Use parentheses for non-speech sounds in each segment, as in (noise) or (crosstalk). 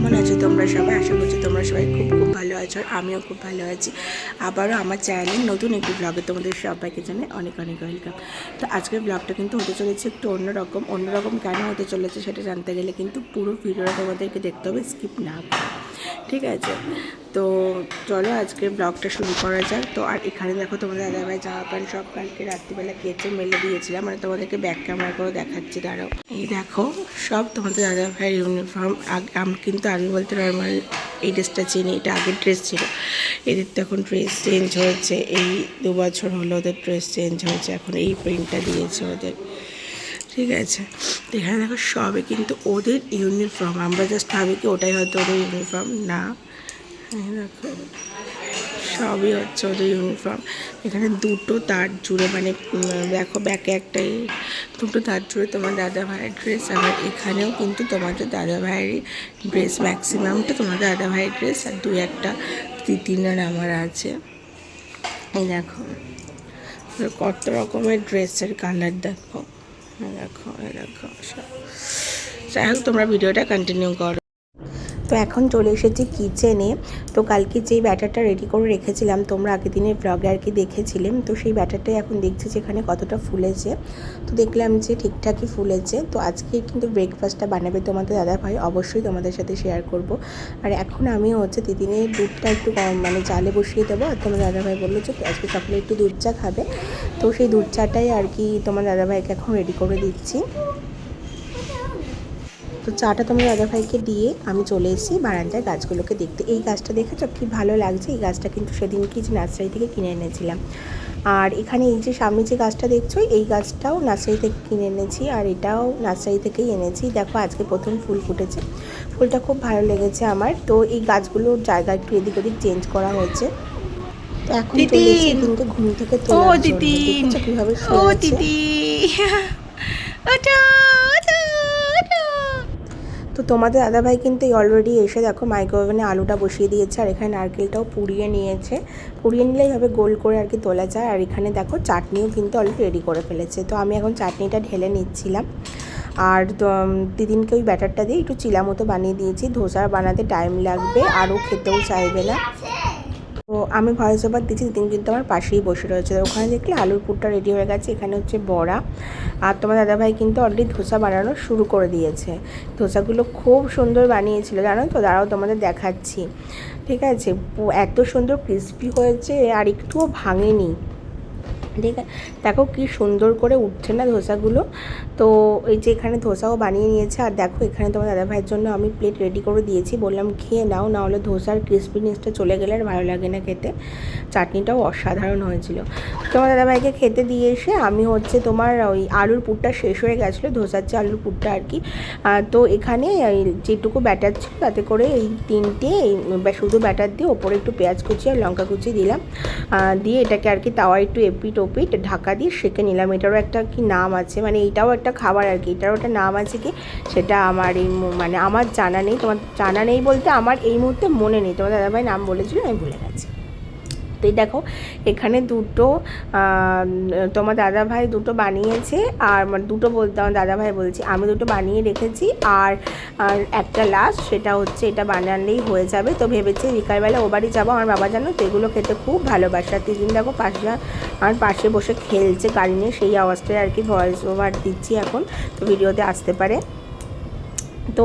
কেমন আছো তোমরা সবাই? আশা করছি তোমরা সবাই খুব খুব ভালো আছো, আমিও খুব ভালো আছি। আবারও আমার চ্যানেলে নতুন একটি ব্লগে তোমাদের সবাইকে জানে অনেক অনেক ওয়েলকাম তো আজকের ব্লগটা কিন্তু হতে চলেছে একটু অন্যরকম। অন্যরকম কেন হতে চলেছে সেটা জানতে গেলে কিন্তু পুরো ভিডিওটা তোমাদেরকে দেখতে হবে স্কিপ না করে। ঠিক আছে? তো চলো আজকে ব্লগটা শুরু করা যাক। তো আর এখানে দেখো তোমাদের দাদাভাই জামা প্যান্ট, সব কালকে রাত্রিবেলা কেচে মেলে দিয়েছিলাম। মানে তোমাদেরকে ব্যাক ক্যামেরা করে দেখাচ্ছি, দাঁড়াও। এই দেখো, সব তোমাদের দাদা দাদাভাইয়ের ইউনিফর্ম আমি, কিন্তু আগে বলতে নর্মাল এই ড্রেসটা চিনি, এটা আগের ড্রেস ছিল। এদের তো এখন ড্রেস চেঞ্জ হয়েছে। এই দু বছর হলো ওদের ড্রেস চেঞ্জ হয়েছে। এখন এই প্রিন্টটা দিয়েছে ওদের। ঠিক আছে। এখানে দেখো সবে কিন্তু ওদের ইউনিফর্ম আমরা জাস্ট ভাবি কি ওটাই হয়তো ওদের ইউনিফর্ম না। দেখো সবই হচ্ছে ওদের ইউনিফর্ম এখানে দুটো তার জুড়ে মানে দেখো ব্যাকে একটাই। দুটো তার জুড়ে তোমার দাদা ভাইয়ের ড্রেস আবার এখানেও কিন্তু তোমাদের দাদা ভাইয়েরই ড্রেস ম্যাক্সিমামটা তোমার দাদা ভাইয়ের ড্রেস আর দু একটা তিতিনার আমার আছে। এই দেখো। কত রকমের ড্রেসের কালার দেখো। দেখো দেখো যাই হোক তোমরা ভিডিওটা কন্টিনিউ করো। তো এখন চলে এসেছি কিচেনে তো কালকে যেই ব্যাটারটা রেডি করে রেখেছিলাম, তোমরা আগের দিনের ব্লগে আর কি দেখেছিলাম তো সেই ব্যাটারটাই এখন দেখছি যেখানে কতটা ফুলেছে। তো দেখলাম যে ঠিকঠাকই ফুলেছে। তো আজকে কিন্তু ব্রেকফাস্টটা বানাবে তোমাদের দাদা ভাই। অবশ্যই তোমাদের সাথে শেয়ার করব। আর এখন আমি হচ্ছে দিদিনের দুধটা একটু কম মানে চালে বসিয়ে দেবো। আর তোমার দাদা ভাই বলল যে আজকে সকালে একটু দুধ চা খাবে। তো সেই দুধ চাটাই আর কি তোমার দাদা ভাইকে এখন রেডি করে দিচ্ছি। তো চাটা তোমার দাদাভাইকে দিয়ে আমি চলে এসেছি বারান্দায় গাছগুলোকে দেখতে। এই গাছটা দেখেছ? কি ভালো লাগছে? এই গাছটা কিন্তু সেদিন কি যে নার্সারি থেকে কিনে এনেছিলাম। আর এখানে এই যে সামনে যে গাছটা দেখছ এই গাছটাও নার্সারি থেকে কিনে এনেছি আর এটাও নার্সারি থেকেই এনেছি। দেখো আজকে প্রথম ফুল ফুটেছে। ফুলটা খুব ভালো লেগেছে আমার। তো এই গাছগুলোর জায়গা একটু এদিক ওদিক চেঞ্জ করা হয়েছে। তো এখন চলে এসেছি দিদিন। দিনকে ঘুম থেকে। দিদিন কীভাবে ও শুয়ে (laughs) আছে? দিদি ওঠো ওঠো ওঠো তো তোমাদের দাদাভাই কিন্তু এই অলরেডি এসে দেখো মাইক্রোওভেনে আলুটা বসিয়ে দিয়েছে, আর এখানে নারকেলটাও পুড়িয়ে নিয়েছে। পুড়িয়ে নিলেই হবে গোল করে আর কি তোলা যায়, আর এখানে দেখো চাটনিও কিন্তু অলরেডি রেডি করে ফেলেছে। তো আমি এখন চাটনিটা ঢেলে নিচ্ছিলাম। আর দিদিনকে ওই ব্যাটারটা দিয়ে একটু চিলা মতো বানিয়ে দিয়েছি। ধোসা বানাতে টাইম লাগবে, আরও খেতেও চাইবে না। তো আমি ভয়েস ওভার দিচ্ছি তিনি কিন্তু আমার পাশেই বসে রয়েছে। ওখানে দেখলে আলুর পুরটা রেডি হয়ে গেছে, এখানে হচ্ছে বড়া। আর তোমার দাদাভাই কিন্তু অলরেডি ধোসা বানানো শুরু করে দিয়েছে। ধোসাগুলো খুব সুন্দর বানিয়েছিল, জানো তো? দাঁড়াও তোমাদের দেখাচ্ছি। ঠিক আছে? এত সুন্দর ক্রিসপি হয়েছে, আর একটুও ভাঙেনি। ঠিক আছে? দেখো কি সুন্দর করে উঠছে না ধোসাগুলো। তো এই যে এখানে ধোসাও বানিয়ে নিয়েছে। আর দেখো এখানে তোমার দাদা ভাইয়ের জন্য আমি প্লেট রেডি করে দিয়েছি। বললাম, খেয়ে নাও, না হলে ধোসার ক্রিসপিনেসটা চলে গেলে আর ভালো লাগে না খেতে। চাটনিটাও অসাধারণ হয়েছিল। তোমার দাদা ভাইকে খেতে দিয়ে এসে আমি হচ্ছে তোমার ওই আলুর পুরটা শেষ হয়ে গেছিল, ধোসার যে আলুর পুরটা আর কি। তো এখানে যেটুকু ব্যাটার ছিল, তাতে করে এই তিনটে শুধু ব্যাটার দিয়ে ওপরে একটু পেঁয়াজ কুচি আর লঙ্কা কুচি দিলাম। দিয়ে এটাকে আর কি তাওয়া একটু এপিট ওপিট ঢাকা দিয়ে সেঁকে নিলাম। এটারও একটা কি নাম আছে? মানে এটাও একটা খাবার আর কি। এটারও একটা নাম আছে কি? সেটা আমার এই মানে আমার জানা নেই। তোমার জানা নেই বলতে আমার এই মুহূর্তে মনে নেই। তোমার দাদাভাই নাম বলেছিল, আমি ভুলে গেছি। এই দেখো, এখানে দুটো তোমার দাদা ভাই দুটো বানিয়েছে আর মানে দুটো বলতে আমার দাদা ভাই বলছি। আমি দুটো বানিয়ে রেখেছি আর একটা লাস্ট সেটা হচ্ছে এটা বানালেই হয়ে যাবে। তো ভেবেছি বিকালবেলা ও বাড়ি যাব। আমার বাবা জানো তো এগুলো খেতে খুব ভালোবাসে। আর তিন দেখো পাশে আমার পাশে বসে খেলছে গাড়ি নিয়ে। সেই আওয়াজটাই আর কি ভয়েস ওভার দিচ্ছি এখন। তো ভিডিওতে আসতে পারে। তো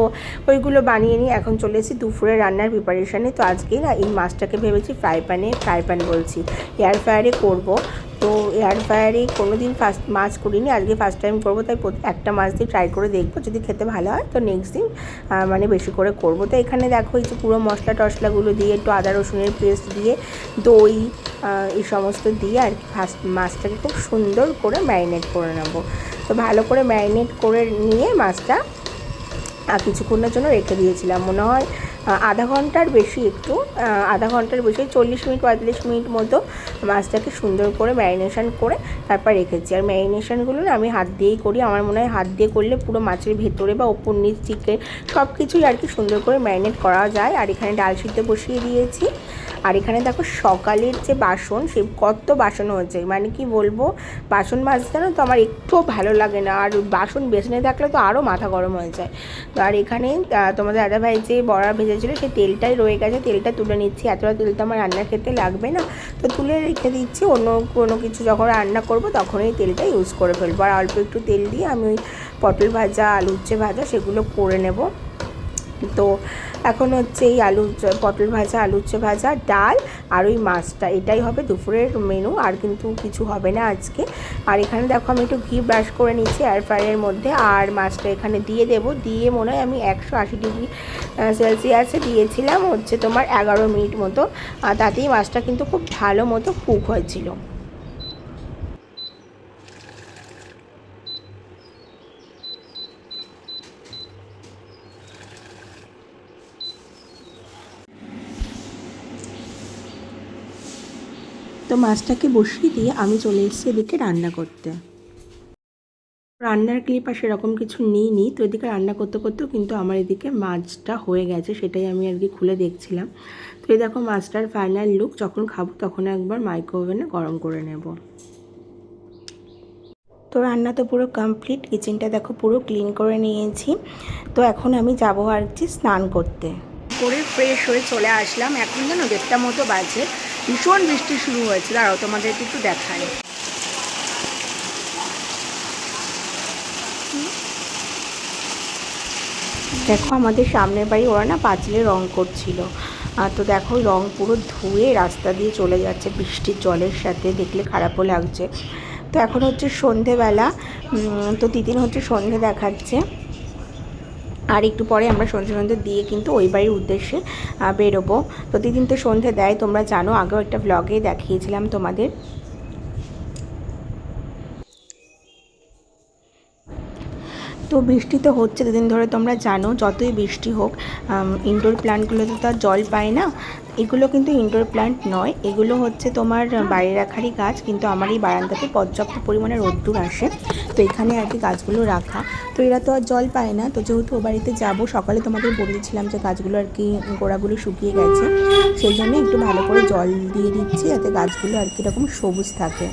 ওইগুলো বানিয়ে নিয়ে এখন চলে এসেছি দুপুরে রান্নার প্রিপারেশানে তো আজকে না এই মাছটাকে ভেবেছি ফ্রাই প্যানে ফ্রাই প্যান বলছি। এয়ার ফ্রায়ারে করব। তো এয়ার ফ্রায়ারে কোনো দিন ফার্স্ট মাছ করিনি। আজকে ফার্স্ট টাইম করব, তাই একটা মাছ দিয়ে ট্রাই করে দেখব। যদি খেতে ভালো হয়, তো নেক্সট দিন মানে বেশি করে করব। তো এখানে দেখো এই যে পুরো মশলা টশলাগুলো দিয়ে, একটু আদা, রসুনের পেস্ট দিয়ে, দই এই সমস্ত দিয়ে আর কি ফার্স্ট মাছটাকে খুব সুন্দর করে ম্যারিনেট করে নেব। তো ভালো করে ম্যারিনেট করে নিয়ে মাছটা কিছুক্ষণের জন্য রেখে দিয়েছিলাম। মনে হয় আধা ঘণ্টার বেশি একটু আধা ঘণ্টার বেশি, চল্লিশ মিনিট, পঁয়তাল্লিশ মিনিট মতো মাছটাকে সুন্দর করে ম্যারিনেশন করে তারপর রেখেছি। আর ম্যারিনেশনগুলো না আমি হাত দিয়েই করি। আমার মনে হয় হাত দিয়ে করলে পুরো মাছের ভেতরে বা ওপর নিচ চিকেন সব কিছুই আর কি সুন্দর করে ম্যারিনেট করা যায়। আর এখানে ডাল সিদ্ধ বসিয়ে দিয়েছি। আর এখানে দেখো সকালের যে বাসন, সে কত বাসন হয়েছে। মানে কি বলব? বাসন মাজতে না তো আমার একটুও ভালো লাগে না। আর বাসন বেসনে থাকলে তো আরও মাথা গরম হয়ে যায়। আর এখানে তোমাদের দাদাভাই যে বড়া ভেজেছিল সেই তেলটাই রয়ে গেছে। তেলটা তুলে নিচ্ছি। এতটা তেল তো আমার রান্না খেতে লাগবে না। তো তুলে রেখে দিচ্ছি। অন্য কোনো কিছু যখন রান্না করব তখন এই তেলটা ইউজ করে ফেলব। আর অল্প একটু তেল দিয়ে আমি ওই পটল ভাজা, আলুর উচ্ছে ভাজা সেগুলো করে নেব। তো এখন হচ্ছে এই আলু চ- পটল ভাজা, আলু উচ্ছে ভাজা, ডাল আর ওই মাছটা। এটাই হবে দুপুরের মেনু আর কিন্তু কিছু হবে না আজকে। আর এখানে দেখো আমি একটু ঘি ব্রাশ করে নিচ্ছি এয়ার ফ্রায়ারের মধ্যে, আর মাছটা এখানে দিয়ে দেবো। দিয়ে মনে হয় আমি একশো আশি ডিগ্রি সেলসিয়াসে দিয়েছিলাম হচ্ছে তোমার এগারো মিনিট মতো। আর তাতেই মাছটা কিন্তু খুব ভালো মতো কুক হয়েছিল। তো মাছটাকে বসিয়ে দিয়ে আমি চলে এসেছি এদিকে রান্না করতে। রান্নার ক্লিপ আর সেরকম কিছু নিইনি তো এদিকে রান্না করতে করতেও কিন্তু আমার এদিকে মাছটা হয়ে গেছে, সেটাই আমি আর কি খুলে দেখছিলাম। তো এই দেখো মাছটার ফাইনাল লুক যখন খাব তখন একবার মাইক্রো ওভেনে গরম করে নেব। তো রান্না তো পুরো কমপ্লিট কিচেনটা দেখো পুরো ক্লিন করে নিয়েছি। তো এখন আমি যাব আর কি স্নান করতে। করে ফ্রেশ হয়ে চলে আসলাম, এখন যেন দেড়টা মতো বাজে। ভীষণ বৃষ্টি শুরু হয়েছে। দাঁড়াও তোমাদেরকে একটু দেখায় দেখো, আমাদের সামনের বাড়ি ওরা না পাঁচিলে রং করছিল। তো দেখো রং পুরো ধুয়ে রাস্তা দিয়ে চলে যাচ্ছে বৃষ্টির জলের সাথে। দেখলে খারাপও লাগছে। তো এখন হচ্ছে সন্ধেবেলা। তো তিতিন হচ্ছে সন্ধে দেখাচ্ছে। আর একটু পরে আমরা সন্ধে সন্ধে দিয়ে কিন্তু ওই বাড়ির উদ্দেশ্যে বেরোবো। প্রতিদিন তো সন্ধে দেয়, তোমরা জানো, আগেও একটা ব্লগে দেখিয়েছিলাম তোমাদের। তো বৃষ্টি তো হচ্ছে দুদিন ধরে তোমরা জানো, যতই বৃষ্টি হোক ইনডোর প্ল্যান্টগুলোতে তো আর জল পায় না। এগুলো কিন্তু ইনডোর প্ল্যান্ট নয়, এগুলো হচ্ছে তোমার বাইরে রাখারই গাছ, কিন্তু আমার এই বারান্দাতে পর্যাপ্ত পরিমাণে রোদ্দুর আসে। তো এখানে আর কি গাছগুলো রাখা। তো এরা তো আর জল পায় না। তো যেহেতু ও বাড়িতে যাব, সকালে তোমাদের বলেছিলাম যে গাছগুলো আর কি গোড়াগুলো শুকিয়ে গেছে। সেই জন্য একটু ভালো করে জল দিয়ে দিচ্ছি, যাতে গাছগুলো আর কি এরকম সবুজ থাকে।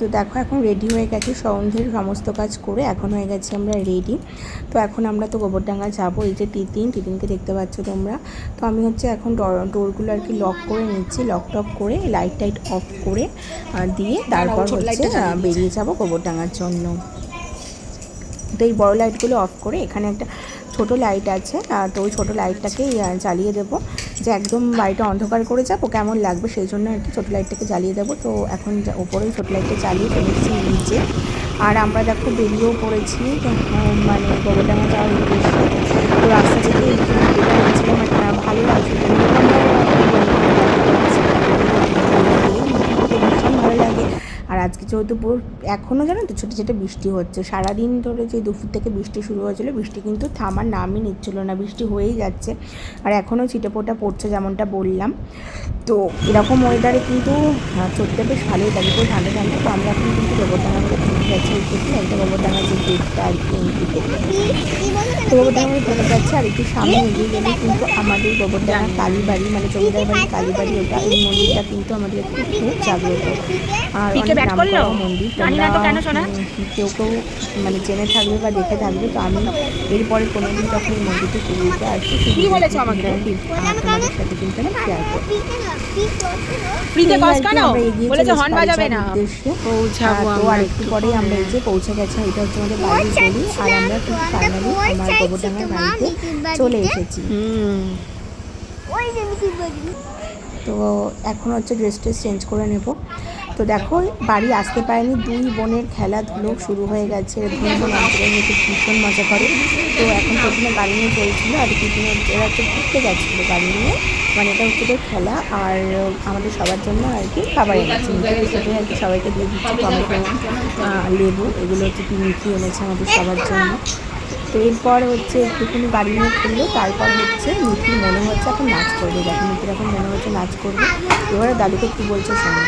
তো দেখো এখন রেডি হয়ে গেছে সন্ধ্যের সমস্ত কাজ করে এখন হয়ে গেছে আমরা রেডি তো এখন আমরা তো গোবরডাঙ্গা যাব এই যে তিতিন তিতিনকে দেখতে পাচ্ছ তোমরা। তো আমি হচ্ছে এখন ডোর- ডোরগুলো আর কি লক করে নিচ্ছি লক টক করে লাইট টাইট অফ করে দিয়ে তারপর হচ্ছে বেরিয়ে যাব গোবরডাঙ্গার জন্য। তো এই বড় লাইটগুলো অফ করে এখানে একটা ছোট লাইট আছে তো ওই ছোটো লাইটটাকেই জ্বালিয়ে দেবো। যে একদম বাড়িটা অন্ধকার করে যাব, কেমন লাগবে সেই জন্য আর কি ছোটো লাইটটাকে জ্বালিয়ে দেবো। তো এখন যা- ওপরে ছোটো লাইটটা চালিয়ে ফেলেছি নিচে। আর আমরা দেখো বেরিয়েও পড়েছি মানে গোবরডাঙ্গা যাওয়ার উদ্দেশ্যে। তো রাস্তা থেকে ভালো লাগছে ভীষণ ভালো লাগে আর আজকে যেহেতু এখনও জানো তো ছোটো ছোটো বৃষ্টি হচ্ছে। সারাদিন ধরে যে দুপুর থেকে বৃষ্টি শুরু হয়েছিলো, বৃষ্টি কিন্তু থামার নামই নিচ্ছিল না। বৃষ্টি হয়েই যাচ্ছে। আর এখনও ছিটেপোটা পড়ছে যেমনটা বললাম। তো এরকম ওয়েদারে কিন্তু চলতে চড়তে বেশ ভালোই লাগে। ঠান্ডা ঠান্ডা। তো আমরা এখন কিন্তু চলে যাচ্ছি এই থেকে একটা গোবরডাঙ্গা যে গেটটা আর কি। তো গোবরডাঙ্গা চলে যাচ্ছে আর একটু সামনে এগিয়ে গেলে কিন্তু আমাদের গোবরডাঙ্গা কালীবাড়ি মানে জমিদার বাড়ি কালীবাড়ি ওটা এই মন্দিরটা কিন্তু আমাদের একটু খুব জাগ্রত আর অনেক নাম করা মন্দির কেউ কেউ মানে জেনে থাকবে বা দেখে থাকবে তো আমি এরপরে কোনো দিন যখন এই মন্দিরটি পুরীতে আসছি আমাকে? তোমাদের সাথে কিন্তু আমি শেয়ার করব ফ্রিতে কস কেন? আমরা বলেছে হর্ন বাজাবে না। পৌঁছাবো তো আমরা আর একটু পরে আমরা এই যে পৌঁছে গেছি এটা হচ্ছে আমাদের বাড়ির গলি। আর আমরা ফাইনালি আমার গোবরডাঙ্গার বাড়িতে চলে এসেছি। তো এখন হচ্ছে ড্রেস ট্রেস চেঞ্জ করে নেব। তো দেখো, বাড়ি আসতে পারেনি। দুই বোনের খেলাধুলো শুরু হয়ে গেছে। দুই বোন অন্তরের মধ্যে ভীষণ মজা করে। তো এখন প্রথমে গাড়ি নিয়ে চলছিল আর পিছনে এরা হচ্ছে ঘুরতে যাচ্ছিল গাড়ি নিয়ে। মানে এটা হচ্ছে খেলা আর আমাদের সবার জন্য আর কি খাবার এনেছে। সেটাই আর কি সবাইকে দিয়ে দিচ্ছি টমেটো লেবু। এগুলো হচ্ছে পিঙ্কি এনেছে আমাদের সবার জন্য। তো এরপর হচ্ছে একটুখানি গাড়ি নিয়ে খেললো। তারপর হচ্ছে মিঠির মনে হচ্ছে এখন নাচ করবে। দেখো মিঠির এখন মনে হচ্ছে নাচ করবে। এবারে দাদুকে কী বলছে শোনো।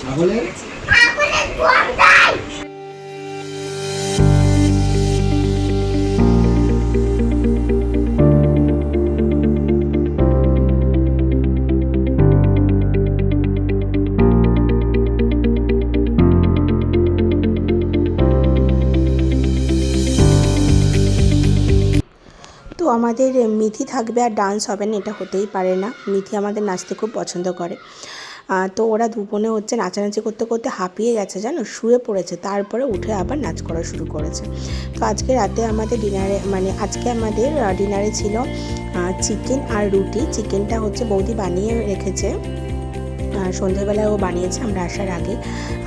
ছাগলের? আমাদের মিথি থাকবে আর ডান্স হবে না, এটা হতেই পারে না। মিথি আমাদের নাচতে খুব পছন্দ করে। তো ওরা দুপনে হচ্ছে নাচানাচি করতে করতে হাঁপিয়ে গেছে জানো? শুয়ে পড়েছে, তারপরে উঠে আবার নাচ করা শুরু করেছে। তো আজকে রাতে আমাদের ডিনারে মানে আজকে আমাদের ডিনারে ছিল চিকেন আর রুটি। চিকেনটা হচ্ছে বৌদি বানিয়ে রেখেছে। সন্ধ্যেবেলায় ও বানিয়েছে, আমরা আসার আগে।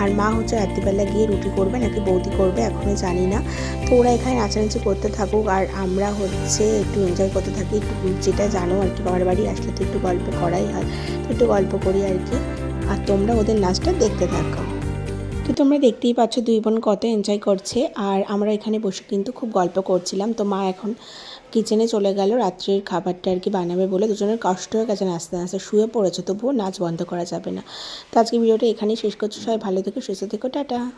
আর মা হচ্ছে রাত্রিবেলা গিয়ে রুটি করবে, নাকি বৌদি করবে এখনও জানি না। তো ওরা এখানে নাচানাচি করতে থাকুক, আর আমরা হচ্ছে একটু এনজয় করতে থাকি, একটু যেটা জানো আর কি, বাবার বাড়ি আসলে তো একটু গল্প করাই হয়, তো একটু গল্প করি আর কি। আর তোমরা ওদের নাচটা দেখতে থাকো। তো তোমরা দেখতেই পাচ্ছ দুই বোন কত এনজয় করছে। আর আমরা এখানে বসে কিন্তু খুব গল্প করছিলাম। তো মা এখন কিচেনে চলে গেল, রাত্রির খাবারটা আর কি বানাবে বলে। দুজনের কষ্ট হয়ে গেছে, নাচতে নাচতে শুয়ে পড়েছে। তবুও নাচ বন্ধ করা যাবে না। তো আজকে ভিডিওটা এখানেই শেষ করছি। সবাই ভালো থেকো, সুস্থ থেকো, টাটা।